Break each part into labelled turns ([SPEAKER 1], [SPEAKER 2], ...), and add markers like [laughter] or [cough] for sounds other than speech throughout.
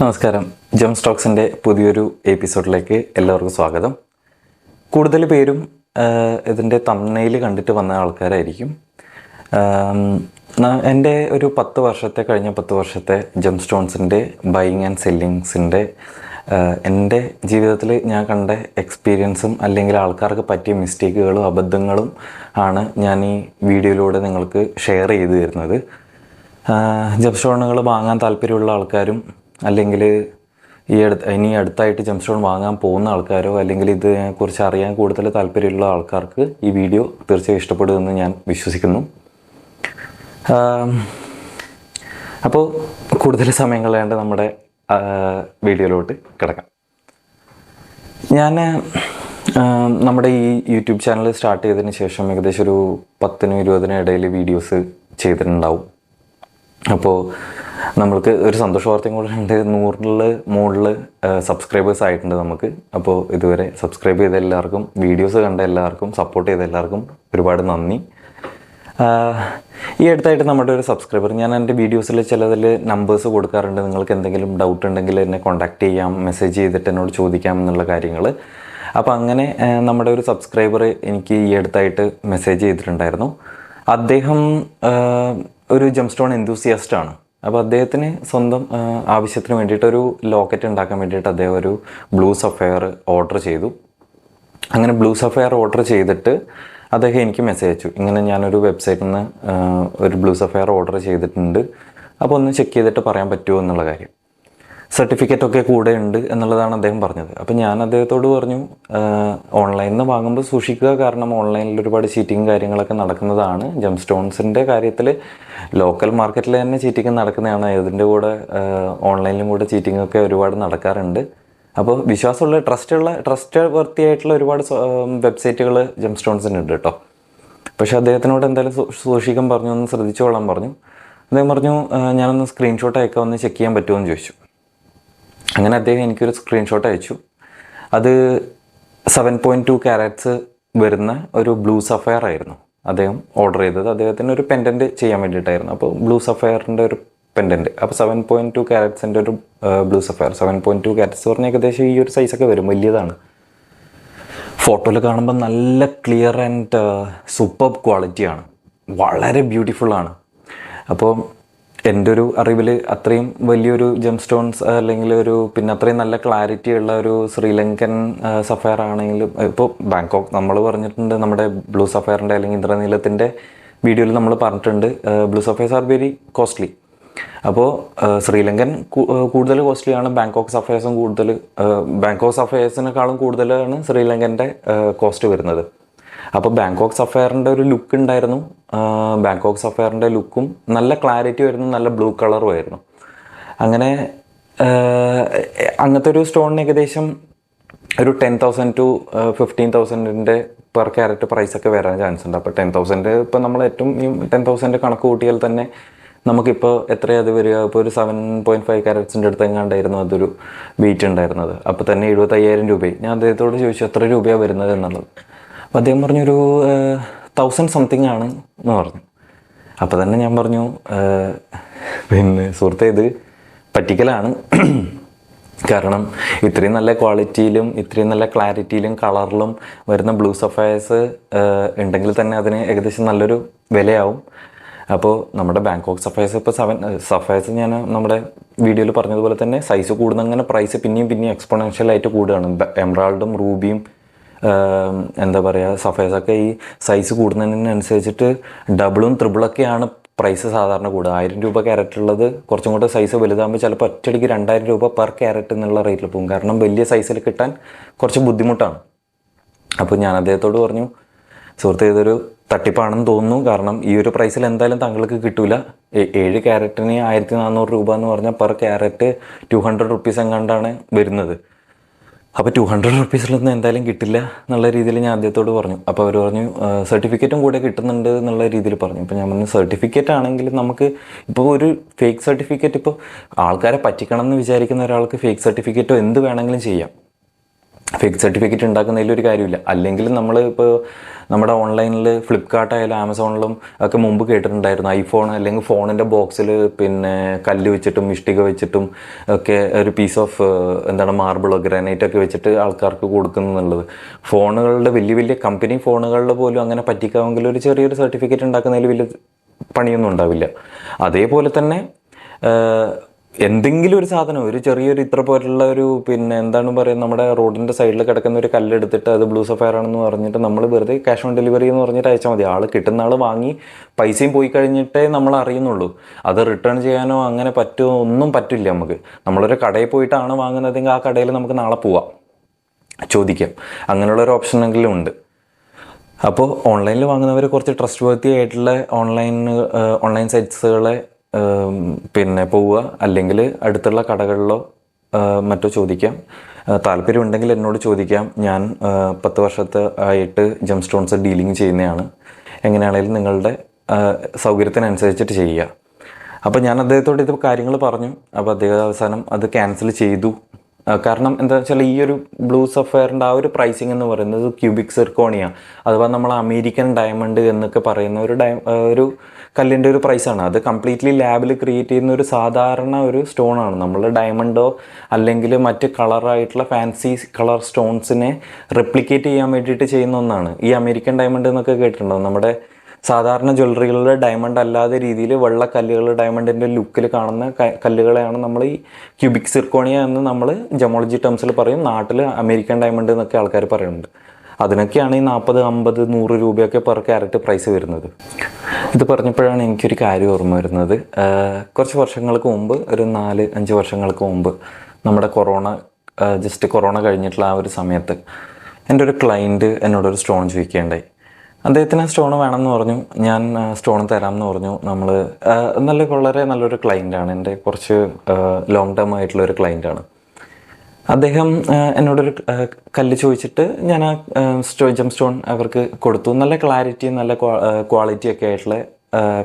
[SPEAKER 1] നമസ്കാരം. ജം സ്റ്റോക്സിന്റെ പുതിയൊരു എപ്പിസോഡിലേക്ക് എല്ലാവർക്കും സ്വാഗതം. കൂടുതൽ പേരും ഇതിന്റെ തമ്മനയിൽ കണ്ടിട്ട് വന്ന ആൾക്കാരായിരിക്കും. എന്റെ ഒരു പത്ത് വർഷത്തെ കഴിഞ്ഞ പത്ത് വർഷത്തെ ജം സ്റ്റോൺസിന്റെ ബൈയിങ് ആൻഡ് സെല്ലിങ്സിന്റെ എന്റെ ജീവിതത്തിൽ ഞാൻ കണ്ട എക്സ്പീരിയൻസും അല്ലെങ്കിൽ ആൾക്കാർക്ക് പറ്റിയ മിസ്റ്റേക്കുകളും അബദ്ധങ്ങളും ആണ് ഞാൻ ഈ വീഡിയോയിലൂടെ നിങ്ങൾക്ക് ഷെയർ ചെയ്തു തരുന്നത്. ജം സ്റ്റോണുകൾ വാങ്ങാൻ താല്പര്യമുള്ള ആൾക്കാരും അല്ലെങ്കിൽ ഈ അടുത്ത് ഇനി അടുത്തായിട്ട് ജംപ് സ്റ്റോൺ വാങ്ങാൻ പോകുന്ന ആൾക്കാരോ അല്ലെങ്കിൽ ഇതിനെക്കുറിച്ച് അറിയാൻ കൂടുതൽ താല്പര്യമുള്ള ആൾക്കാർക്ക് ഈ വീഡിയോ തീർച്ചയായും ഇഷ്ടപ്പെടുമെന്ന് ഞാൻ വിശ്വസിക്കുന്നു. അപ്പോൾ കൂടുതൽ സമയം കളയേണ്ട നമ്മുടെ വീഡിയോയിലോട്ട് കിടക്കാം. ഞാൻ നമ്മുടെ ഈ യൂട്യൂബ് ചാനൽ സ്റ്റാർട്ട് ചെയ്തതിന് ശേഷം ഏകദേശം ഒരു പത്തിനും ഇരുപതിനും ഇടയിൽ വീഡിയോസ് ചെയ്തിട്ടുണ്ടാവും. അപ്പോൾ നമ്മൾക്ക് ഒരു സന്തോഷ വാർത്തയും കൂടെ ഉണ്ട്. നൂറിൽ മുകളിൽ സബ്സ്ക്രൈബേഴ്സ് ആയിട്ടുണ്ട് നമുക്ക്. അപ്പോൾ ഇതുവരെ സബ്സ്ക്രൈബ് ചെയ്ത എല്ലാവർക്കും വീഡിയോസ് കണ്ട എല്ലാവർക്കും സപ്പോർട്ട് ചെയ്ത എല്ലാവർക്കും ഒരുപാട് നന്ദി. ഈ അടുത്തായിട്ട് നമ്മുടെ ഒരു സബ്സ്ക്രൈബർ ഞാൻ എന്റെ വീഡിയോസിൽ ചിലതിൽ നമ്പേഴ്സ് കൊടുക്കാറുണ്ട്. നിങ്ങൾക്ക് എന്തെങ്കിലും ഡൗട്ട് ഉണ്ടെങ്കിൽ എന്നെ കോൺടാക്ട് ചെയ്യാം മെസ്സേജ് ചെയ്തിട്ട് എന്നോട് ചോദിക്കാം എന്നുള്ള കാര്യങ്ങൾ അപ്പോൾ അങ്ങനെ നമ്മുടെ ഒരു സബ്സ്ക്രൈബർ എനിക്ക് ഈ അടുത്തായിട്ട് മെസ്സേജ് ചെയ്തിട്ടുണ്ടായിരുന്നു. അദ്ദേഹം ഒരു ജംസ്റ്റോൺ എന്തൂസിയാസ്റ്റാണ് അപ്പോൾ അദ്ദേഹത്തിന് സ്വന്തം ആവശ്യത്തിന് വേണ്ടിയിട്ട് ഒരു ലോക്കറ്റ് ഉണ്ടാക്കാൻ വേണ്ടിയിട്ട് അദ്ദേഹം ഒരു ബ്ലൂ സഫയർ ഓർഡർ ചെയ്തു. അങ്ങനെ ബ്ലൂ സഫയർ ഓർഡർ ചെയ്തിട്ട് അദ്ദേഹം എനിക്ക് മെസ്സേജ് അയച്ചു. ഇങ്ങനെ ഞാനൊരു വെബ്സൈറ്റിൽ നിന്ന് ഒരു ബ്ലൂ സഫയർ ഓർഡർ ചെയ്തിട്ടുണ്ട്. അപ്പോൾ ഒന്ന് ചെക്ക് ചെയ്തിട്ട് പറയാൻ പറ്റുമോ എന്നുള്ള കാര്യം. സർട്ടിഫിക്കറ്റ് ഒക്കെ കൂടെ ഉണ്ട് എന്നുള്ളതാണ് അദ്ദേഹം പറഞ്ഞത്. അപ്പം ഞാൻ അദ്ദേഹത്തോട് പറഞ്ഞു ഓൺലൈനിൽ നിന്ന് വാങ്ങുമ്പോൾ സൂക്ഷിക്കുക. കാരണം ഓൺലൈനിൽ ഒരുപാട് ചീറ്റിങ് കാര്യങ്ങളൊക്കെ നടക്കുന്നതാണ്. ജം സ്റ്റോൺസിന്റെ കാര്യത്തിൽ ലോക്കൽ മാർക്കറ്റിൽ തന്നെ ചീറ്റിങ് നടക്കുന്നതാണ്. ഇതിന്റെ കൂടെ ഓൺലൈനിലും കൂടെ ചീറ്റിംഗ് ഒക്കെ ഒരുപാട് നടക്കാറുണ്ട്. അപ്പോൾ വിശ്വാസമുള്ള ട്രസ്റ്റുള്ള ട്രസ്റ്റ് വർത്തിയായിട്ടുള്ള ഒരുപാട് വെബ്സൈറ്റുകൾ ജം സ്റ്റോൺസിന് ഉണ്ട് കേട്ടോ. പക്ഷേ അദ്ദേഹത്തിനോട് എന്തായാലും സൂക്ഷിക്കാൻ പറഞ്ഞു ഒന്ന് ശ്രദ്ധിച്ചോളാൻ പറഞ്ഞു. അദ്ദേഹം പറഞ്ഞു "ആ, ഞാനൊന്ന് സ്ക്രീൻഷോട്ട് അയക്കാം ഒന്ന് ചെക്ക് ചെയ്യാൻ പറ്റുമോ എന്ന് ചോദിച്ചു. അങ്ങനെ അദ്ദേഹം എനിക്കൊരു സ്ക്രീൻഷോട്ട് അയച്ചു. അത് സെവൻ പോയിന്റ് ടു ക്യാരറ്റ്സ് വരുന്ന ഒരു ബ്ലൂ സഫയർ ആയിരുന്നു. അദ്ദേഹം ഓർഡർ ചെയ്തത്. അദ്ദേഹത്തിന് ഒരു പെൻഡന്റ് ചെയ്യാൻ വേണ്ടിയിട്ടായിരുന്നു. അപ്പോൾ ബ്ലൂ സഫയറിന്റെ ഒരു പെൻഡന്റ് അപ്പോൾ സെവൻ പോയിന്റ് ടു ക്യാരറ്റ്സിന്റെ ഒരു blue sapphire seven point two carats പറഞ്ഞാൽ ഏകദേശം ഈ ഒരു സൈസൊക്കെ വരും. വലിയതാണ്. ഫോട്ടോയിൽ കാണുമ്പോൾ നല്ല ക്ലിയർ ആൻഡ് സൂപ്പർ ക്വാളിറ്റിയാണ് വളരെ ബ്യൂട്ടിഫുള്ളാണ് അപ്പോൾ എന്റെ ഒരു അറിവിൽ അത്രയും വലിയൊരു ജെം സ്റ്റോൺസ് അല്ലെങ്കിൽ ഒരു പിന്നെ അത്രയും നല്ല ക്ലാരിറ്റി ഉള്ള ഒരു ശ്രീലങ്കൻ സഫയർ ആണെങ്കിലും ഇപ്പോൾ ബാങ്കോക്ക് നമ്മൾ പറഞ്ഞിട്ടുണ്ട് നമ്മുടെ ബ്ലൂ സഫയറിന്റെ അല്ലെങ്കിൽ ഇന്ദ്രനീലത്തിന്റെ വീഡിയോയിൽ നമ്മൾ പറഞ്ഞിട്ടുണ്ട് blue sapphires are very costly അപ്പോൾ ശ്രീലങ്കൻ കൂടുതൽ കോസ്റ്റ്ലിയാണ് ബാങ്കോക്ക് സഫയേഴ്സും കൂടുതൽ ബാങ്കോക്ക് സഫയേഴ്സിനേക്കാളും കൂടുതലാണ് ശ്രീലങ്കന്റെ കോസ്റ്റ് വരുന്നത്. അപ്പോൾ ബാങ്കോക്ക് സഫയറിന്റെ ഒരു ലുക്ക് ഉണ്ടായിരുന്നു. ബാങ്കോക്ക് സഫയറിന്റെ ലുക്കും നല്ല ക്ലാരിറ്റി ആയിരുന്നു നല്ല ബ്ലൂ കളറും ആയിരുന്നു അങ്ങനെ അങ്ങനത്തെ ഒരു സ്റ്റോണിന് ഏകദേശം ഒരു ടെൻ തൗസൻഡ് ടു ഫിഫ്റ്റീൻ തൗസൻഡിന്റെ പെർ ക്യാരറ്റ് പ്രൈസൊക്കെ വരാൻ ചാൻസ് ഉണ്ട്. അപ്പോൾ ടെൻ തൗസൻഡ് ഇപ്പോൾ നമ്മൾ ഏറ്റവും ഈ ടെൻ തൗസൻഡ് കണക്ക് കൂട്ടിയാൽ തന്നെ നമുക്കിപ്പോൾ എത്രയാണ് വരിക? ഇപ്പോൾ ഒരു സെവൻ പോയിന്റ് ഫൈവ് ക്യാരറ്റ്സിന്റെ അടുത്ത് എങ്ങാണ്ടായിരുന്നു അതൊരു ബീറ്റ് ഉണ്ടായിരുന്നത്. അപ്പോൾ തന്നെ എഴുപത്തയ്യായിരം രൂപയായി. ഞാൻ അദ്ദേഹത്തോട് ചോദിച്ചു എത്ര രൂപയാണ് വരുന്നത് എന്നുള്ളത്. അപ്പോൾ അദ്ദേഹം പറഞ്ഞൊരു തൗസൻഡ് സംതിങ് ആണ് എന്ന് പറഞ്ഞു. അപ്പോൾ തന്നെ ഞാൻ പറഞ്ഞു പിന്നെ സുഹൃത്തെ ഇത് പറ്റിക്കലാണ്. കാരണം ഇത്രയും നല്ല ക്വാളിറ്റിയിലും ഇത്രയും നല്ല ക്ലാരിറ്റിയിലും കളറിലും വരുന്ന ബ്ലൂ സഫയേഴ്സ് ഉണ്ടെങ്കിൽ തന്നെ അതിന് ഏകദേശം നല്ലൊരു വിലയാവും. അപ്പോൾ നമ്മുടെ ബാങ്കോക്ക് സഫയേഴ്സ് ഇപ്പോൾ സെവൻ സഫയേഴ്സ് ഞാൻ നമ്മുടെ വീഡിയോയിൽ പറഞ്ഞതുപോലെ തന്നെ സൈസ് കൂടുന്ന അങ്ങനെ പ്രൈസ് പിന്നെയും പിന്നെയും എക്സ്പോണൻഷ്യലായിട്ട് കൂടുകയാണ്. എംറാൾഡും റൂബിയും എന്താ പറയുക സഫേസൊക്കെ ഈ സൈസ് കൂടുന്നതിനനുസരിച്ചിട്ട് ഡബിളും ത്രിബിളൊക്കെയാണ് പ്രൈസ് സാധാരണ കൂടുക. ആയിരം രൂപ ക്യാരറ്റ് ഉള്ളത് കുറച്ചും കൂടെ സൈസ് വലുതാകുമ്പോൾ ചിലപ്പോൾ ഒറ്റയടിക്ക് രണ്ടായിരം രൂപ പെർ ക്യാരറ്റ് എന്നുള്ള റേറ്റിൽ പോകും. കാരണം വലിയ സൈസിൽ കിട്ടാൻ കുറച്ച് ബുദ്ധിമുട്ടാണ്. അപ്പോൾ ഞാൻ അദ്ദേഹത്തോട് പറഞ്ഞു സുഹൃത്ത് ഇതൊരു തട്ടിപ്പാണെന്ന് തോന്നുന്നു. കാരണം ഈ ഒരു പ്രൈസിൽ എന്തായാലും താങ്കൾക്ക് കിട്ടില്ല ഏഴ് ക്യാരറ്റിന് ആയിരത്തി നാനൂറ് രൂപ എന്ന് പറഞ്ഞാൽ per carat two hundred rupees എങ്ങാണ്ടാണ് വരുന്നത്. അപ്പോൾ ടു ഹൺഡ്രഡ് റുപ്പീസിലൊന്നും എന്തായാലും കിട്ടില്ല എന്നുള്ള രീതിയിൽ ഞാൻ ആദ്യത്തോട് പറഞ്ഞു. അപ്പോൾ അവർ പറഞ്ഞു സർട്ടിഫിക്കറ്റും കൂടെ കിട്ടുന്നുണ്ട് എന്നുള്ള രീതിയിൽ പറഞ്ഞു. അപ്പോൾ ഞാൻ പറഞ്ഞു സർട്ടിഫിക്കറ്റ് ആണെങ്കിൽ നമുക്ക് ഇപ്പോൾ ഒരു ഫേക്ക് സർട്ടിഫിക്കറ്റ് ഇപ്പോൾ ആൾക്കാരെ പറ്റിക്കണം എന്ന് വിചാരിക്കുന്ന ഒരാൾക്ക് ഫേക്ക് സർട്ടിഫിക്കറ്റോ എന്ത് വേണമെങ്കിലും ചെയ്യാം. ഫേക്ക് സർട്ടിഫിക്കറ്റ് ഉണ്ടാക്കുന്നതിൽ ഒരു കാര്യമില്ല. അല്ലെങ്കിൽ നമ്മൾ ഇപ്പോൾ നമ്മുടെ ഓൺലൈനിൽ ഫ്ലിപ്കാർട്ട് ആയാലും ആമസോണിലും ഒക്കെ മുമ്പ് കേട്ടിട്ടുണ്ടായിരുന്നു. ഐഫോൺ അല്ലെങ്കിൽ ഫോണിന്റെ ബോക്സിൽ പിന്നെ കല്ല് വെച്ചിട്ടും ഇഷ്ടിക വെച്ചിട്ടും ഒക്കെ ഒരു പീസ് ഓഫ് എന്താണ് മാർബിളോ ഗ്രാനൈറ്റ് ഒക്കെ വെച്ചിട്ട് ആൾക്കാർക്ക് കൊടുക്കുന്നു എന്നുള്ളത്. ഫോണുകളുടെ വലിയ വലിയ കമ്പനി ഫോണുകളിൽ പോലും അങ്ങനെ പറ്റിക്കാമെങ്കിൽ ഒരു ചെറിയൊരു സർട്ടിഫിക്കറ്റ് ഉണ്ടാക്കുന്നതിൽ വലിയ പണിയൊന്നും ഉണ്ടാവില്ല. അതേപോലെ തന്നെ എന്തെങ്കിലും ഒരു സാധനം ഒരു ചെറിയൊരു ഇത്ര പോലുള്ള ഒരു പിന്നെ എന്താണ് പറയുക നമ്മുടെ റോഡിന്റെ സൈഡിൽ കിടക്കുന്ന ഒരു കല്ലെടുത്തിട്ട് അത് ബ്ലൂ സഫയർ ആണെന്ന് പറഞ്ഞിട്ട് നമ്മൾ വെറുതെ ക്യാഷ് ഓൺ ഡെലിവറി എന്ന് പറഞ്ഞിട്ട് അയച്ചാൽ മതി. ആൾ കിട്ടുന്ന ആൾ വാങ്ങി പൈസയും പോയി കഴിഞ്ഞിട്ടേ നമ്മൾ അറിയുന്നുള്ളൂ. അത് റിട്ടേൺ ചെയ്യാനോ അങ്ങനെ പറ്റുമോ ഒന്നും പറ്റില്ല നമുക്ക്. നമ്മളൊരു കടയിൽ പോയിട്ടാണ് വാങ്ങുന്നതെങ്കിൽ ആ കടയിൽ നമുക്ക് നാളെ പോവാം. ചോദിക്കാം. അങ്ങനെയുള്ളൊരു ഓപ്ഷനെങ്കിലും ഉണ്ട്. അപ്പോൾ ഓൺലൈനിൽ വാങ്ങുന്നവർ കുറച്ച് ട്രസ്റ്റ് വർത്തി ആയിട്ടുള്ള ഓൺലൈൻ ഓൺലൈൻ സൈറ്റ്സുകളെ പിന്നെ പോവുക. അല്ലെങ്കിൽ അടുത്തുള്ള കടകളിലോ മറ്റോ ചോദിക്കാം. താല്പര്യമുണ്ടെങ്കിൽ എന്നോട് ചോദിക്കാം. ഞാൻ പത്ത് വർഷത്തെ ആയിട്ട് ജം സ്റ്റോൺസ് ഡീലിംഗ് ചെയ്യുന്നതാണ് എങ്ങനെയാണെങ്കിലും നിങ്ങളുടെ സൗകര്യത്തിനനുസരിച്ചിട്ട് ചെയ്യുക. അപ്പോൾ ഞാൻ അദ്ദേഹത്തോട് ഇത് കാര്യങ്ങൾ പറഞ്ഞു. അപ്പോൾ അദ്ദേഹം അവസാനം അത് ക്യാൻസൽ ചെയ്തു. കാരണം എന്താ വെച്ചാൽ ഈ ഒരു ബ്ലൂ സഫയറിന്റെ ആ ഒരു പ്രൈസിങ് എന്ന് പറയുന്നത് ക്യൂബിക് സിർക്കോണിയ അഥവാ നമ്മൾ അമേരിക്കൻ ഡയമണ്ട് എന്നൊക്കെ പറയുന്ന ഒരു ഡയ ഒരു കല്ലിന്റെ ഒരു പ്രൈസാണ് അത് കംപ്ലീറ്റ്ലി ലാബിൽ ക്രിയേറ്റ് ചെയ്യുന്ന ഒരു സാധാരണ ഒരു സ്റ്റോണാണ് നമ്മൾ ഡയമണ്ടോ അല്ലെങ്കിൽ മറ്റ് കളറായിട്ടുള്ള ഫാൻസി കളർ സ്റ്റോൺസിനെ റെപ്ലിക്കേറ്റ് ചെയ്യാൻ വേണ്ടിയിട്ട് ചെയ്യുന്ന ഒന്നാണ്. ഈ അമേരിക്കൻ ഡയമണ്ട് എന്നൊക്കെ കേട്ടിട്ടുണ്ടോ? നമ്മുടെ സാധാരണ ജ്വല്ലറികളുടെ ഡയമണ്ട് അല്ലാതെ രീതിയിൽ വെള്ള കല്ലുകൾ ഡയമണ്ടിന്റെ ലുക്കിൽ കാണുന്ന കല്ലുകളെയാണ് നമ്മൾ ഈ ക്യൂബിക് സിർക്കോണിയ എന്ന് നമ്മൾ ജമോളജി ടേംസിൽ പറയും. നാട്ടിൽ അമേരിക്കൻ ഡയമണ്ട് എന്നൊക്കെ ആൾക്കാർ പറയുന്നുണ്ട്. അതിനൊക്കെയാണ് ഈ നാൽപ്പത് അമ്പത് നൂറ് രൂപയൊക്കെ പെർ ക്യാരറ്റ് പ്രൈസ് വരുന്നത്. ഇത് പറഞ്ഞപ്പോഴാണ് എനിക്കൊരു കാര്യം ഓർമ്മ വരുന്നത്. കുറച്ച് വർഷങ്ങൾക്ക് മുമ്പ് ഒരു നാല് അഞ്ച് വർഷങ്ങൾക്ക് മുമ്പ് നമ്മുടെ കൊറോണ ജസ്റ്റ് കൊറോണ കഴിഞ്ഞിട്ടുള്ള ആ ഒരു സമയത്ത് എന്റെ ഒരു ക്ലയന്റ് എന്നോടൊരു സ്റ്റോൺ ചോദിക്കുകയുണ്ടായി. അദ്ദേഹത്തിന് സ്റ്റോൺ വേണമെന്ന് പറഞ്ഞു. ഞാൻ സ്റ്റോൺ തരാമെന്ന് പറഞ്ഞു. നമ്മൾ നല്ല വളരെ നല്ലൊരു ക്ലയന്റാണ് എന്റെ കുറച്ച് ലോങ് ടേം ആയിട്ടുള്ള ഒരു ക്ലയന്റാണ് അദ്ദേഹം എന്നോടൊരു കല്ല് ചോദിച്ചിട്ട് ഞാൻ ആ സ്റ്റോ ജം സ്റ്റോൺ അവർക്ക് കൊടുത്തു. നല്ല ക്ലാരിറ്റി നല്ല ക്വാളിറ്റി ഒക്കെ ആയിട്ടുള്ള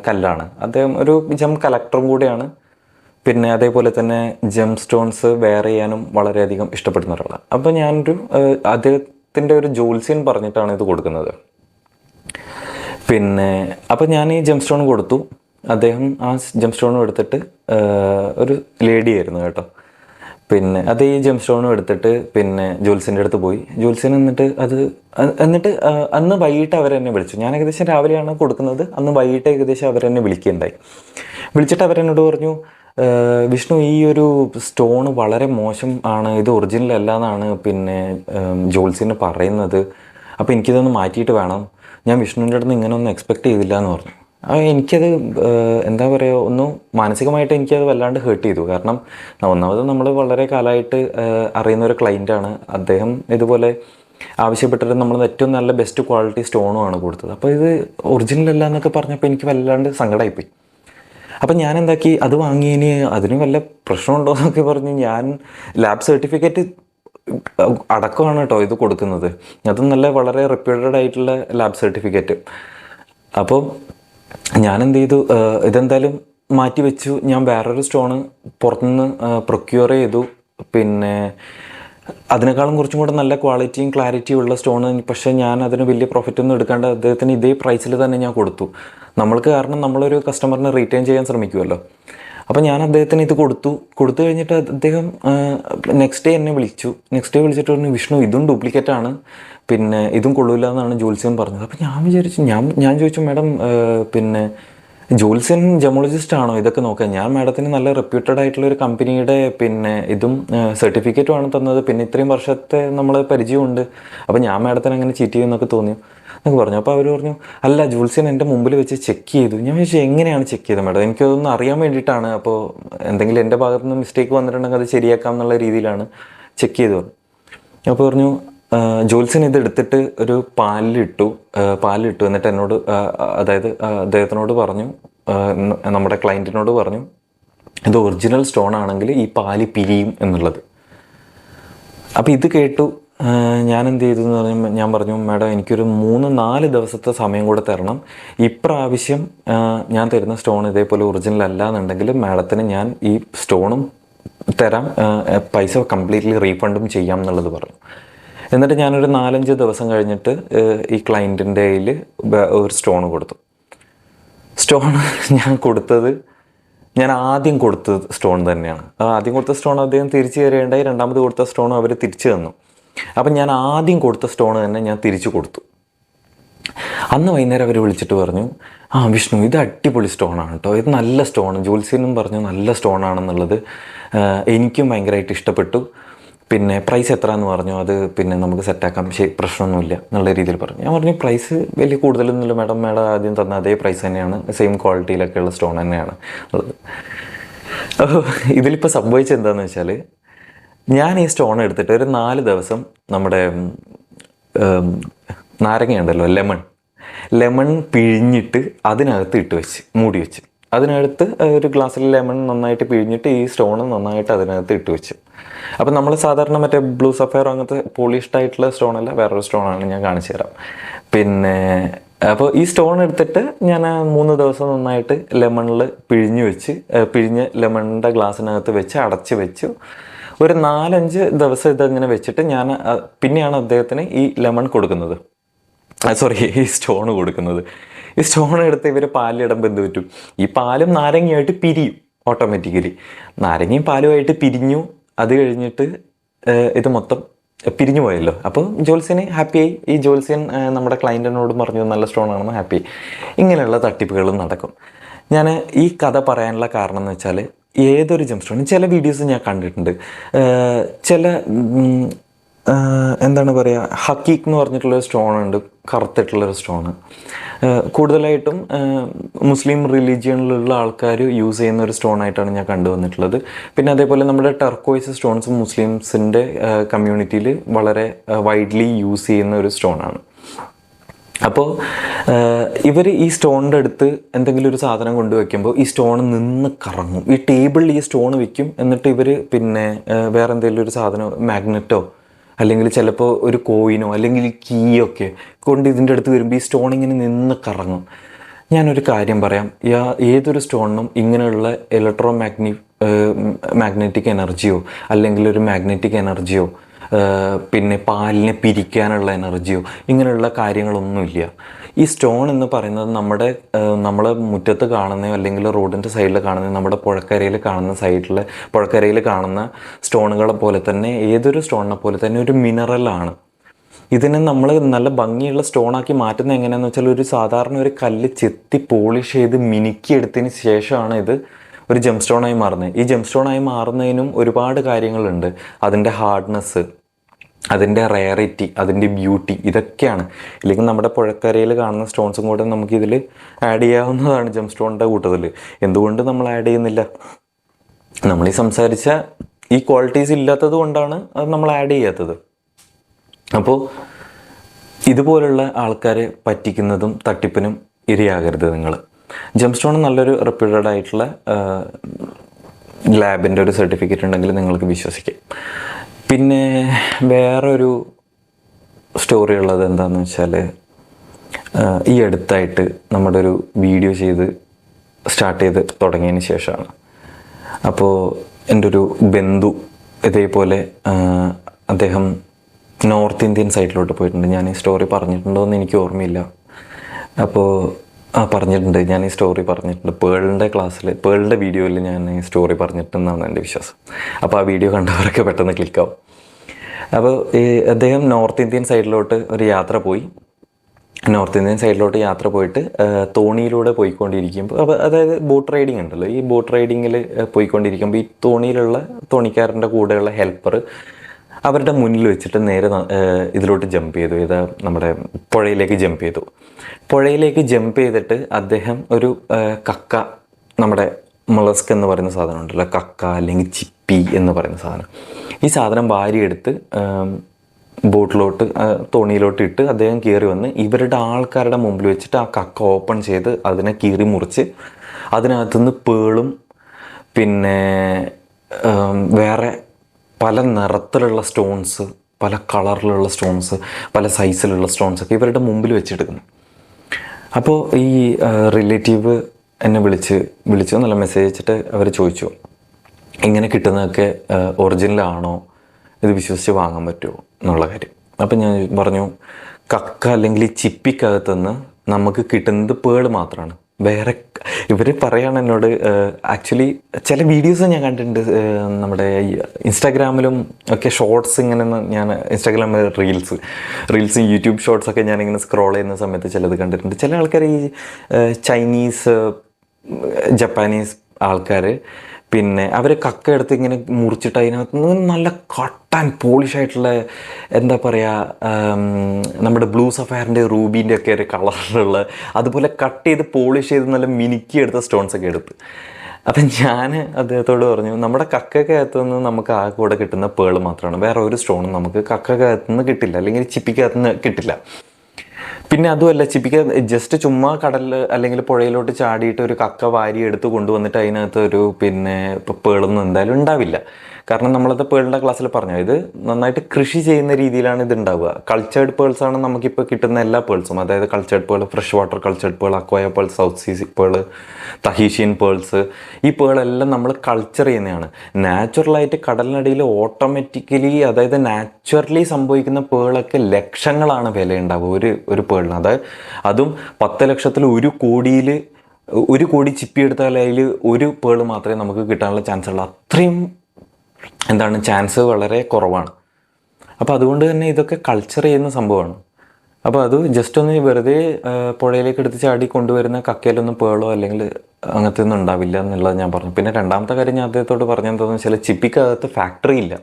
[SPEAKER 1] കല്ലാണ്. അദ്ദേഹം ഒരു ജം കളക്ടറും കൂടിയാണ്. പിന്നെ അതേപോലെ തന്നെ ജം സ്റ്റോൺസ് വെയർ ചെയ്യാനും വളരെയധികം ഇഷ്ടപ്പെടുന്ന ഒരാളാണ്. അപ്പോൾ ഞാനൊരു അദ്ദേഹത്തിന്റെ ഒരു ജോൽസ്യൻ പറഞ്ഞിട്ടാണ് ഇത് കൊടുക്കുന്നത്. പിന്നെ അപ്പോൾ ഞാൻ ഈ ജം സ്റ്റോൺ കൊടുത്തു. അദ്ദേഹം ആ ജം സ്റ്റോണും എടുത്തിട്ട് ഒരു ലേഡി ആയിരുന്നു കേട്ടോ. പിന്നെ അത് ഈ ജെം സ്റ്റോണും എടുത്തിട്ട് പിന്നെ ജൂൽസിന്റെ അടുത്ത് പോയി. ജോത്സ്യൻ എന്നിട്ട് അത് എന്നിട്ട് അന്ന് വൈകിട്ട് അവരെന്നെ വിളിച്ചു. ഞാൻ ഏകദേശം രാവിലെയാണ് കൊടുക്കുന്നത്. അന്ന് വൈകിട്ട് ഏകദേശം അവരെന്നെ വിളിക്കുകയുണ്ടായി. വിളിച്ചിട്ട് അവരെന്നോട് പറഞ്ഞു വിഷ്ണു ഈ ഒരു സ്റ്റോൺ വളരെ മോശം ആണ്. ഇത് ഒറിജിനൽ അല്ല എന്നാണ് പിന്നെ ജോൽസിന് പറയുന്നത്. അപ്പോൾ എനിക്കിതൊന്ന് മാറ്റിയിട്ട് വേണം. ഞാൻ വിഷ്ണുവിന്റെ അടുത്ത് ഇങ്ങനെ ഒന്നും എക്സ്പെക്ട് ചെയ്തില്ല എന്ന് പറഞ്ഞു. എനിക്കത് എന്താ പറയുക ഒന്ന് മാനസികമായിട്ട് എനിക്കത് വല്ലാണ്ട് ഹേർട്ട് ചെയ്തു. കാരണം ഒന്നാമത് നമ്മൾ വളരെ കാലമായിട്ട് അറിയുന്ന ഒരു ക്ലൈന്റാണ് അദ്ദേഹം ഇതുപോലെ ആവശ്യപ്പെട്ടിട്ട് നമ്മൾ ഏറ്റവും നല്ല ബെസ്റ്റ് ക്വാളിറ്റി സ്റ്റോണുമാണ് കൊടുത്തത്. അപ്പോൾ ഇത് ഒറിജിനൽ അല്ല എന്നൊക്കെ പറഞ്ഞപ്പോൾ എനിക്ക് വല്ലാണ്ട് സങ്കടമായിപ്പോയി അപ്പം ഞാൻ എന്താക്കി? അത് വാങ്ങിയതിന് അതിന് വല്ല പ്രശ്നമുണ്ടോ എന്നൊക്കെ പറഞ്ഞ് ഞാൻ ലാബ് സർട്ടിഫിക്കറ്റ് അടക്കമാണ് കേട്ടോ ഇത് കൊടുക്കുന്നത്. അതും നല്ല വളരെ റെപ്യൂട്ടഡ് ആയിട്ടുള്ള ലാബ് സർട്ടിഫിക്കറ്റ് അപ്പോൾ ഞാൻ എന്ത് ചെയ്തു ഇതെന്തായാലും മാറ്റി വെച്ചു ഞാൻ വേറൊരു സ്റ്റോണ് പുറത്തുനിന്ന് പ്രൊക്യൂർ ചെയ്തു പിന്നെ അതിനേക്കാളും കുറച്ചും കൂടെ നല്ല ക്വാളിറ്റിയും ക്ലാരിറ്റിയും ഉള്ള സ്റ്റോൺ പക്ഷേ ഞാൻ അതിന് വലിയ പ്രോഫിറ്റ് ഒന്നും എടുക്കാണ്ട് അദ്ദേഹത്തിന് ഇതേ പ്രൈസിൽ തന്നെ ഞാൻ കൊടുത്തു. നമ്മൾക്ക് കാരണം നമ്മളൊരു കസ്റ്റമറിനെ റീറ്റെയിൻ ചെയ്യാൻ ശ്രമിക്കുമല്ലോ അപ്പോൾ ഞാൻ അദ്ദേഹത്തിന് ഇത് കൊടുത്തു. കൊടുത്തു കഴിഞ്ഞിട്ട് അദ്ദേഹം നെക്സ്റ്റ് ഡേ എന്നെ വിളിച്ചു. നെക്സ്റ്റ് ഡേ വിളിച്ചിട്ട് പറഞ്ഞു വിഷ്ണു ഇതും ഡ്യൂപ്ലിക്കേറ്റ് ആണ്. പിന്നെ ഇതും കൊള്ളൂല എന്നാണ് ജോത്സ്യൻ പറഞ്ഞത്. അപ്പോൾ ഞാൻ വിചാരിച്ചു ഞാൻ ഞാൻ ചോദിച്ചു മാഡം പിന്നെ ജോത്സ്യൻ ജമോളജിസ്റ്റ് ആണോ? ഇതൊക്കെ നോക്കാൻ ഞാൻ മാഡത്തിന് നല്ല റെപ്യൂട്ടഡ് ആയിട്ടുള്ള ഒരു കമ്പനിയുടെ പിന്നെ ഇതും സർട്ടിഫിക്കറ്റും ആണ് തന്നത്. പിന്നെ ഇത്രയും വർഷത്തെ നമ്മൾ പരിചയമുണ്ട്. അപ്പോൾ ഞാൻ മാഡത്തിന് അങ്ങനെ ചീറ്റ് ചെയ്യുമെന്നൊക്കെ തോന്നി എന്നൊക്കെ പറഞ്ഞു. അപ്പോൾ അവർ പറഞ്ഞു അല്ല ജോത്സ്യൻ എന്റെ മുമ്പിൽ വെച്ച് ചെക്ക് ചെയ്തു. ഞാൻ ചോദിച്ചു എങ്ങനെയാണ് ചെക്ക് ചെയ്തത് മാഡം എനിക്കതൊന്ന് അറിയാൻ വേണ്ടിയിട്ടാണ്. അപ്പോൾ എന്തെങ്കിലും എന്റെ ഭാഗത്തു നിന്ന് മിസ്റ്റേക്ക് വന്നിട്ടുണ്ടെങ്കിൽ അത് ശരിയാക്കാം എന്നുള്ള രീതിയിലാണ് ചെക്ക് ചെയ്തത്. അപ്പോൾ പറഞ്ഞു ഇതെടുത്തിട്ട് ഇത് എടുത്തിട്ട് ഒരു പാലിലിട്ടു. പാലിലിട്ടു. എന്നിട്ട് എന്നോട് അതായത് അദ്ദേഹത്തിനോട് പറഞ്ഞു നമ്മുടെ ക്ലയന്റിനോട് പറഞ്ഞു ഇത് ഒറിജിനൽ സ്റ്റോൺ ആണെങ്കിൽ ഈ പാൽ പിരിയും എന്നുള്ളത്. അപ്പോൾ ഇത് കേട്ടു. ഞാൻ എന്ത് ചെയ്തു എന്ന് പറയുമ്പോൾ ഞാൻ പറഞ്ഞു മാഡം എനിക്കൊരു മൂന്ന് നാല് ദിവസത്തെ സമയം കൂടെ തരണം. ഇപ്രാവശ്യം ഞാൻ തരുന്ന സ്റ്റോൺ ഇതേപോലെ ഒറിജിനൽ അല്ല എന്നുണ്ടെങ്കിൽ മാഡത്തിന് ഞാൻ ഈ സ്റ്റോണും തരാം. പൈസ കംപ്ലീറ്റ്ലി റീഫണ്ടും ചെയ്യാം എന്നുള്ളത് പറഞ്ഞു. എന്നിട്ട് ഞാനൊരു നാലഞ്ച് ദിവസം കഴിഞ്ഞിട്ട് ഈ ക്ലയന്റിന്റെ കയ്യിൽ ഒരു സ്റ്റോൺ കൊടുത്തു. സ്റ്റോൺ [laughs] ഞാൻ കൊടുത്തത് ഞാൻ ആദ്യം കൊടുത്ത സ്റ്റോൺ തന്നെയാണ്. ആദ്യം കൊടുത്ത സ്റ്റോൺ അദ്ദേഹം തിരിച്ചു തരേണ്ടായി രണ്ടാമത് കൊടുത്ത സ്റ്റോൺ അവർ തിരിച്ചു തന്നു. അപ്പം ഞാൻ ആദ്യം കൊടുത്ത സ്റ്റോൺ തന്നെ ഞാൻ തിരിച്ചു കൊടുത്തു. അന്ന് വൈകുന്നേരം അവർ വിളിച്ചിട്ട് പറഞ്ഞു ആ വിഷ്ണു ഇത് അടിപൊളി സ്റ്റോണാണ് കേട്ടോ ഇത് നല്ല സ്റ്റോൺ. ജോത്സ്യനും പറഞ്ഞു നല്ല സ്റ്റോണാണെന്നുള്ളത് എനിക്കും ഭയങ്കരമായിട്ട് ഇഷ്ടപ്പെട്ടു. പിന്നെ പ്രൈസ് എത്ര എന്ന് പറഞ്ഞു അത് പിന്നെ നമുക്ക് സെറ്റാക്കാം ശരി പ്രശ്നമൊന്നുമില്ല എന്നുള്ള രീതിയിൽ പറഞ്ഞു. ഞാൻ പറഞ്ഞു പ്രൈസ് വലിയ കൂടുതലൊന്നുമില്ല മാഡം. മാഡം ആദ്യം തന്ന അതേ പ്രൈസ് തന്നെയാണ്. സെയിം ക്വാളിറ്റിയിലൊക്കെയുള്ള സ്റ്റോൺ തന്നെയാണ്. ഉള്ളത് ഇതിലിപ്പോൾ സംഭവിച്ചെന്താണെന്ന് വെച്ചാൽ ഞാൻ ഈ സ്റ്റോൺ എടുത്തിട്ട് ഒരു നാല് ദിവസം നമ്മുടെ നാരങ്ങയുണ്ടല്ലോ ലെമൺ ലെമൺ പിഴിഞ്ഞിട്ട് അതിനകത്ത് ഇട്ട് വെച്ച് മൂടി വെച്ച്. അതിനകത്ത് ഒരു ഗ്ലാസ്സിൽ ലെമൺ നന്നായിട്ട് പിഴിഞ്ഞിട്ട് ഈ സ്റ്റോൺ നന്നായിട്ട് അതിനകത്ത് ഇട്ട് വെച്ച്. അപ്പം നമ്മൾ സാധാരണ മറ്റേ ബ്ലൂ സഫയർ അങ്ങനത്തെ പോളിഷ്ഡ് ആയിട്ടുള്ള സ്റ്റോൺ അല്ല വേറൊരു സ്റ്റോണാണ് ഞാൻ കാണിച്ചു തരാം. പിന്നെ അപ്പോൾ ഈ സ്റ്റോൺ എടുത്തിട്ട് ഞാൻ മൂന്ന് ദിവസം നന്നായിട്ട് ലെമണിൽ പിഴിഞ്ഞ് വെച്ച് പിഴിഞ്ഞ് ലെമണിന്റെ ഗ്ലാസ്സിനകത്ത് വെച്ച് അടച്ച് വെച്ചു. ഒരു നാലഞ്ച് ദിവസം ഇതങ്ങനെ വെച്ചിട്ട് ഞാൻ പിന്നെയാണ് അദ്ദേഹത്തിന് ഈ ലെമൺ കൊടുക്കുന്നത്. സോറി [laughs] ഈ സ്റ്റോൺ കൊടുക്കുന്നത്. ഈ സ്റ്റോൺ എടുത്ത് ഇവർ പാലിടുമ്പോൾ എന്ത് പറ്റും? ഈ പാലും നാരങ്ങയായിട്ട് പിരിയും ഓട്ടോമാറ്റിക്കലി നാരങ്ങയും പാലുമായിട്ട് പിരിഞ്ഞു. അത് കഴിഞ്ഞിട്ട് ഇത് മൊത്തം പിരിഞ്ഞു പോയല്ലോ. അപ്പോൾ ജോത്സ്യന് ഹാപ്പിയായി ഈ ജോത്സ്യൻ ഏഹ്, നമ്മുടെ ക്ലയന്റിനോട് പറഞ്ഞു നല്ല സ്റ്റോൺ ആണെന്ന് ഹാപ്പി ഇങ്ങനെയുള്ള തട്ടിപ്പുകളും നടക്കും. ഞാൻ ഈ കഥ പറയാനുള്ള കാരണം എന്ന് വെച്ചാൽ ഏതൊരു ജെം സ്റ്റോണും ചില വീഡിയോസ് ഞാൻ കണ്ടിട്ടുണ്ട്. ചില എന്താണ് പറയുക ഹക്കീക്ക് എന്ന് പറഞ്ഞിട്ടുള്ളൊരു സ്റ്റോണുണ്ട് കറുത്തിട്ടുള്ളൊരു സ്റ്റോണ് കൂടുതലായിട്ടും മുസ്ലിം റിലീജിയനിലുള്ള ആൾക്കാർ യൂസ് ചെയ്യുന്ന ഒരു സ്റ്റോണായിട്ടാണ് ഞാൻ കണ്ടുവന്നിട്ടുള്ളത് പിന്നെ അതേപോലെ നമ്മുടെ ടർക്കോയ്സ് സ്റ്റോൺസ് മുസ്ലിംസിന്റെ കമ്മ്യൂണിറ്റിയിൽ വളരെ വൈഡ്ലി യൂസ് ചെയ്യുന്ന ഒരു സ്റ്റോണാണ് അപ്പോൾ ഇവർ ഈ സ്റ്റോണിന്റെ അടുത്ത് എന്തെങ്കിലും ഒരു സാധനം കൊണ്ടുവയ്ക്കുമ്പോൾ ഈ സ്റ്റോൺ നിന്ന് കറങ്ങും. ഈ ടേബിളിൽ ഈ സ്റ്റോൺ വെക്കും എന്നിട്ട് ഇവർ പിന്നെ വേറെ എന്തെങ്കിലും ഒരു സാധനം മാഗ്നറ്റോ അല്ലെങ്കിൽ ചിലപ്പോൾ ഒരു കോയിനോ അല്ലെങ്കിൽ കീയോ ഒക്കെ കൊണ്ട് ഇതിന്റെ അടുത്ത് വരുമ്പോൾ ഈ സ്റ്റോൺ ഇങ്ങനെ നിന്ന് കറങ്ങും. ഞാനൊരു കാര്യം പറയാം. യാ- ഏതൊരു സ്റ്റോണിനും ഇങ്ങനെയുള്ള ഇലക്ട്രോ മാഗ്നി മാഗ്നറ്റിക് എനർജിയോ അല്ലെങ്കിൽ ഒരു മാഗ്നറ്റിക് എനർജിയോ പിന്നെ പാലിനെ പിരിക്കാനുള്ള എനർജിയോ ഇങ്ങനെയുള്ള കാര്യങ്ങളൊന്നുമില്ല. ഈ സ്റ്റോൺ എന്ന് പറയുന്നത് നമ്മുടെ നമ്മൾ മുറ്റത്ത് കാണുന്ന അല്ലെങ്കിൽ റോഡിന്റെ സൈഡിൽ കാണുന്ന നമ്മുടെ പുഴക്കരയിൽ കാണുന്ന സൈഡിൽ പുഴക്കരയിൽ കാണുന്ന സ്റ്റോണുകളെ പോലെ തന്നെ ഏതൊരു സ്റ്റോണിനെ പോലെ തന്നെ ഒരു മിനറലാണ് ഇതിനെ നമ്മൾ നല്ല ഭംഗിയുള്ള സ്റ്റോണാക്കി മാറ്റുന്നത് എങ്ങനെയാണെന്ന് വെച്ചാൽ ഒരു സാധാരണ ഒരു കല്ല് ചെത്തി പോളിഷ് ചെയ്ത് മിനുക്കിയെടുത്തതിന് ശേഷമാണ് ഇത് ഒരു ജെം സ്റ്റോണായി മാറുന്നത്. ഈ ജെം സ്റ്റോണായി മാറുന്നതിനും ഒരുപാട് കാര്യങ്ങളുണ്ട്. അതിന്റെ ഹാർഡ്നെസ് അതിന്റെ റയറിറ്റി അതിന്റെ ബ്യൂട്ടി ഇതൊക്കെയാണ്. ഇല്ലെങ്കിൽ നമ്മുടെ പുഴക്കരയിൽ കാണുന്ന സ്റ്റോൺസും കൂടെ നമുക്ക് ഇതിൽ ആഡ് ചെയ്യാവുന്നതാണ് ജം സ്റ്റോണിന്റെ കൂട്ടത്തിൽ എന്തുകൊണ്ട് നമ്മൾ ആഡ് ചെയ്യുന്നില്ല? നമ്മൾ ഈ സംസാരിച്ച ഈ ക്വാളിറ്റീസ് ഇല്ലാത്തത് കൊണ്ടാണ് അത് നമ്മൾ ആഡ് ചെയ്യാത്തത്. അപ്പോൾ ഇതുപോലുള്ള ആൾക്കാരെ പറ്റിക്കുന്നതും തട്ടിപ്പിനും ഇരയാകരുത് നിങ്ങൾ ജംസ്റ്റോൺ നല്ലൊരു റെപ്യൂട്ടഡ് ആയിട്ടുള്ള ലാബിന്റെ ഒരു സർട്ടിഫിക്കറ്റ് ഉണ്ടെങ്കിൽ നിങ്ങൾക്ക് വിശ്വസിക്കാം. പിന്നെ വേറൊരു സ്റ്റോറി ഉള്ളത് എന്താണെന്ന് വെച്ചാൽ ഈ അടുത്തായിട്ട് നമ്മുടെ ഒരു വീഡിയോ ചെയ്ത് സ്റ്റാർട്ട് ചെയ്ത് തുടങ്ങിയതിന് ശേഷമാണ്. അപ്പോൾ എന്റെ ഒരു ബന്ധു ഇതേപോലെ അദ്ദേഹം നോർത്ത് ഇന്ത്യൻ സൈഡിലോട്ട് പോയിട്ടുണ്ട്. ഞാൻ ഈ സ്റ്റോറി പറഞ്ഞിട്ടുണ്ടോ എന്ന് എനിക്ക് ഓർമ്മയില്ല. അപ്പോൾ ആ പറഞ്ഞിട്ടുണ്ട്. ഞാൻ ഈ സ്റ്റോറി പറഞ്ഞിട്ടുണ്ട്. പേളിന്റെ ക്ലാസ്സിൽ പേളിന്റെ വീഡിയോയിൽ ഞാൻ ഈ സ്റ്റോറി പറഞ്ഞിട്ടുണ്ടെന്നാണ് എന്റെ വിശ്വാസം. അപ്പോൾ ആ വീഡിയോ കണ്ടവരൊക്കെ പെട്ടെന്ന് ക്ലിക്കാവും അപ്പോൾ ഈ അദ്ദേഹം നോർത്ത് ഇന്ത്യൻ സൈഡിലോട്ട് ഒരു യാത്ര പോയി. നോർത്ത് ഇന്ത്യൻ സൈഡിലോട്ട് യാത്ര പോയിട്ട് തോണിയിലൂടെ പോയിക്കൊണ്ടിരിക്കുമ്പോൾ അപ്പോൾ അതായത് ബോട്ട് റൈഡിങ് ഉണ്ടല്ലോ. ഈ ബോട്ട് റൈഡിങ്ങിൽ പോയിക്കൊണ്ടിരിക്കുമ്പോൾ ഈ തോണിയിലുള്ള തോണിക്കാരന്റെ കൂടെയുള്ള ഹെൽപ്പർ അവരുടെ മുന്നിൽ വെച്ചിട്ട് നേരെ ഇതിലോട്ട് ജമ്പ് ചെയ്തു. ഏതാ നമ്മുടെ പുഴയിലേക്ക് ജമ്പ് ചെയ്തു. പുഴയിലേക്ക് ജമ്പ് ചെയ്തിട്ട് അദ്ദേഹം ഒരു കക്ക നമ്മുടെ മുളസ്ക് എന്ന് പറയുന്ന സാധനം ഉണ്ടല്ലോ. കക്ക അല്ലെങ്കിൽ ചിപ്പി എന്ന് പറയുന്ന സാധനം. ഈ സാധനം വാരിയെടുത്ത് ബോട്ടിലോട്ട് തോണിയിലോട്ട് ഇട്ട് അദ്ദേഹം കീറി വന്ന് ഇവരുടെ ആൾക്കാരുടെ മുമ്പിൽ വെച്ചിട്ട് ആ കക്ക ഓപ്പൺ ചെയ്ത് അതിനെ കീറി മുറിച്ച് അതിനകത്തുനിന്ന് പേളും പിന്നെ വേറെ പല നിറത്തിലുള്ള സ്റ്റോൺസ് പല കളറിലുള്ള സ്റ്റോൺസ് പല സൈസിലുള്ള സ്റ്റോൺസ് ഒക്കെ ഇവരുടെ മുമ്പിൽ വെച്ചെടുക്കുന്നു. അപ്പോൾ ഈ റിലേറ്റീവ് എന്നെ വിളിച്ച് വിളിച്ചു നല്ല മെസ്സേജ് അയച്ചിട്ട് അവർ ചോദിച്ചു ഇങ്ങനെ കിട്ടുന്നതൊക്കെ ഒറിജിനലാണോ ഇത് വിശ്വസിച്ച് വാങ്ങാൻ പറ്റുമോ? എന്നുള്ള കാര്യം. അപ്പം ഞാൻ പറഞ്ഞു കക്ക അല്ലെങ്കിൽ ഈ ചിപ്പിക്കകത്തുനിന്ന് നമുക്ക് കിട്ടുന്നത് പേൾ മാത്രമാണ്. വേറെ ഇവർ പറയാണ് എന്നോട് ആക്ച്വലി ചില വീഡിയോസ് ഞാൻ കണ്ടിട്ടുണ്ട് നമ്മുടെ ഇൻസ്റ്റാഗ്രാമിലും ഒക്കെ ഷോർട്സ് ഇങ്ങനെ ഞാൻ ഇൻസ്റ്റാഗ്രാമിൽ റീൽസ് റീൽസും യൂട്യൂബ് ഷോർട്സ് ഒക്കെ ഞാനിങ്ങനെ സ്ക്രോൾ ചെയ്യുന്ന സമയത്ത് ചിലത് കണ്ടിട്ടുണ്ട്. ചില ആൾക്കാർ ഈ ചൈനീസ് ജപ്പാനീസ് ആൾക്കാർ പിന്നെ അവർ കക്ക എടുത്ത് ഇങ്ങനെ മുറിച്ചിട്ട് അതിനകത്ത് നിന്ന് നല്ല കട്ടാൻ പോളിഷ് ആയിട്ടുള്ള എന്താ പറയുക നമ്മുടെ ബ്ലൂ സഫയറിന്റെ റൂബീന്റെ ഒക്കെ ഒരു കളറിലുള്ള അതുപോലെ കട്ട് ചെയ്ത് പോളിഷ് ചെയ്ത് നല്ല മിനുക്കി എടുത്ത സ്റ്റോൺസ് ഒക്കെ എടുത്ത്. അപ്പം ഞാൻ അദ്ദേഹത്തോട് പറഞ്ഞു നമ്മുടെ കക്കക്കകത്ത് നിന്ന് നമുക്ക് ആ കൂടെ കിട്ടുന്ന പേൾ മാത്രമാണ്. വേറെ ഒരു സ്റ്റോണും നമുക്ക് കക്കക്കകത്ത് നിന്ന് കിട്ടില്ല. അല്ലെങ്കിൽ ചിപ്പിക്കകത്തു നിന്ന് കിട്ടില്ല. പിന്നെ അതുമല്ല ചിപ്പിക്ക ജസ്റ്റ് ചുമ്മാ കടലിൽ അല്ലെങ്കിൽ പുഴയിലോട്ട് ചാടിയിട്ട് ഒരു കക്ക വാരി എടുത്ത് കൊണ്ടുവന്നിട്ട് അതിനകത്ത് ഒരു പിന്നെ പേളൊന്നും എന്തായാലും ഉണ്ടാവില്ല. കാരണം നമ്മളത് പേളിന്റെ ക്ലാസ്സിൽ പറഞ്ഞു. ഇത് നന്നായിട്ട് കൃഷി ചെയ്യുന്ന രീതിയിലാണ് ഇത് ഉണ്ടാവുക. കൾച്ചേർഡ് പേൾസ് ആണ് നമുക്കിപ്പോൾ കിട്ടുന്ന എല്ലാ പേൾസും അതായത് cultured pearl fresh water cultured pearl Akoya pearl South Sea pearl Tahitian pearls ഈ പേളെല്ലാം നമ്മൾ കൾച്ചർ ചെയ്യുന്നതാണ്. നാച്ചുറലായിട്ട് കടലിനടിയിൽ ഓട്ടോമാറ്റിക്കലി അതായത് നാച്ചുറലി സംഭവിക്കുന്ന പേളൊക്കെ ലക്ഷങ്ങളാണ് വില ഉണ്ടാവുക ഒരു ഒരു പേളിന് അതായത് അതും പത്ത് ലക്ഷത്തിൽ ഒരു കോടിയിൽ ഒരു കോടി ചിപ്പി എടുത്താൽ അതിൽ ഒരു പേൾ മാത്രമേ നമുക്ക് കിട്ടാനുള്ള ചാൻസ് ഉള്ളൂ. അത്രയും എന്താണ് ചാൻസ് വളരെ കുറവാണ്. അപ്പോൾ അതുകൊണ്ട് തന്നെ ഇതൊക്കെ കൾച്ചർ ചെയ്യുന്ന സംഭവമാണ്. അപ്പോൾ അത് ജസ്റ്റ് ഒന്ന് വെറുതെ പുഴയിലേക്ക് എടുത്ത് ചാടി കൊണ്ടുവരുന്ന കക്കയിലൊന്നും പേളോ അല്ലെങ്കിൽ അങ്ങനത്തെ ഒന്നും ഉണ്ടാവില്ല എന്നുള്ളത് ഞാൻ പറഞ്ഞു. പിന്നെ രണ്ടാമത്തെ കാര്യം ഞാൻ അദ്ദേഹത്തോട് പറഞ്ഞെന്താണെന്ന് വെച്ചാൽ ചിപ്പിക്കകത്ത് ഫാക്ടറി ഇല്ല.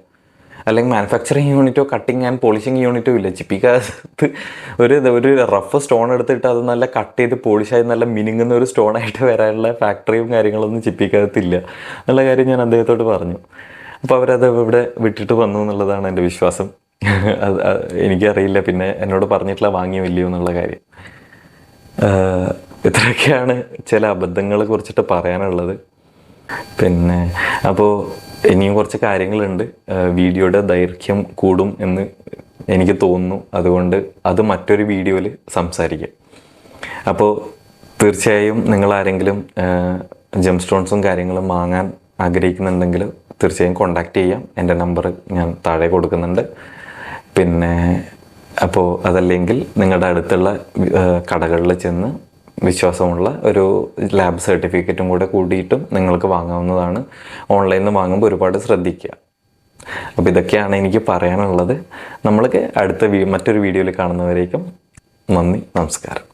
[SPEAKER 1] അല്ലെങ്കിൽ മാനുഫാക്ചറിങ് യൂണിറ്റോ കട്ടിങ് ആൻഡ് പോളിഷിങ് യൂണിറ്റോ ഇല്ല. ചിപ്പിക്കകത്ത് ഒരു ഒരു റഫ് സ്റ്റോൺ എടുത്തിട്ട് അത് നല്ല കട്ട് ചെയ്ത് പോളിഷായി നല്ല മിനുങ്ങുന്ന ഒരു സ്റ്റോണായിട്ട് വരാനുള്ള ഫാക്ടറിയും കാര്യങ്ങളൊന്നും ചിപ്പിക്കകത്തില്ല എന്നുള്ള കാര്യം ഞാൻ അദ്ദേഹത്തോട് പറഞ്ഞു. അപ്പോൾ അവരത് ഇവിടെ വിട്ടിട്ട് വന്നു എന്നുള്ളതാണ് എന്റെ വിശ്വാസം. അത് എനിക്കറിയില്ല. പിന്നെ എന്നോട് പറഞ്ഞിട്ടുള്ള വാങ്ങിയോ ഇല്ലയോ എന്നുള്ള കാര്യം. ഇത്രയൊക്കെയാണ് ചില അബദ്ധങ്ങളെ കുറിച്ചിട്ട് പറയാനുള്ളത്. പിന്നെ അപ്പോൾ ഇനിയും കുറച്ച് കാര്യങ്ങളുണ്ട്. വീഡിയോയുടെ ദൈർഘ്യം കൂടും എന്ന് എനിക്ക് തോന്നുന്നു. അതുകൊണ്ട് അത് മറ്റൊരു വീഡിയോയിൽ സംസാരിക്കാം. അപ്പോൾ തീർച്ചയായും നിങ്ങൾ ആരെങ്കിലും ജെം സ്റ്റോൺസും കാര്യങ്ങളും വാങ്ങാൻ ആഗ്രഹിക്കുന്നുണ്ടെങ്കിൽ തീർച്ചയായും കോണ്ടാക്ട് ചെയ്യാം. എന്റെ നമ്പർ ഞാൻ താഴെ കൊടുക്കുന്നുണ്ട്. പിന്നെ അപ്പോൾ അതല്ലെങ്കിൽ നിങ്ങളുടെ അടുത്തുള്ള കടകളിൽ ചെന്ന് വിശ്വാസമുള്ള ഒരു ലാബ് സർട്ടിഫിക്കറ്റും കൂടെ കൂടിയിട്ടും നിങ്ങൾക്ക് വാങ്ങാവുന്നതാണ്. ഓൺലൈനിൽ നിന്ന് വാങ്ങുമ്പോൾ ഒരുപാട് ശ്രദ്ധിക്കുക. അപ്പോൾ ഇതൊക്കെയാണ് എനിക്ക് പറയാനുള്ളത്. നമ്മൾക്ക് അടുത്ത മറ്റൊരു വീഡിയോയിൽ കാണുന്നവരേക്കും നന്ദി നമസ്കാരം.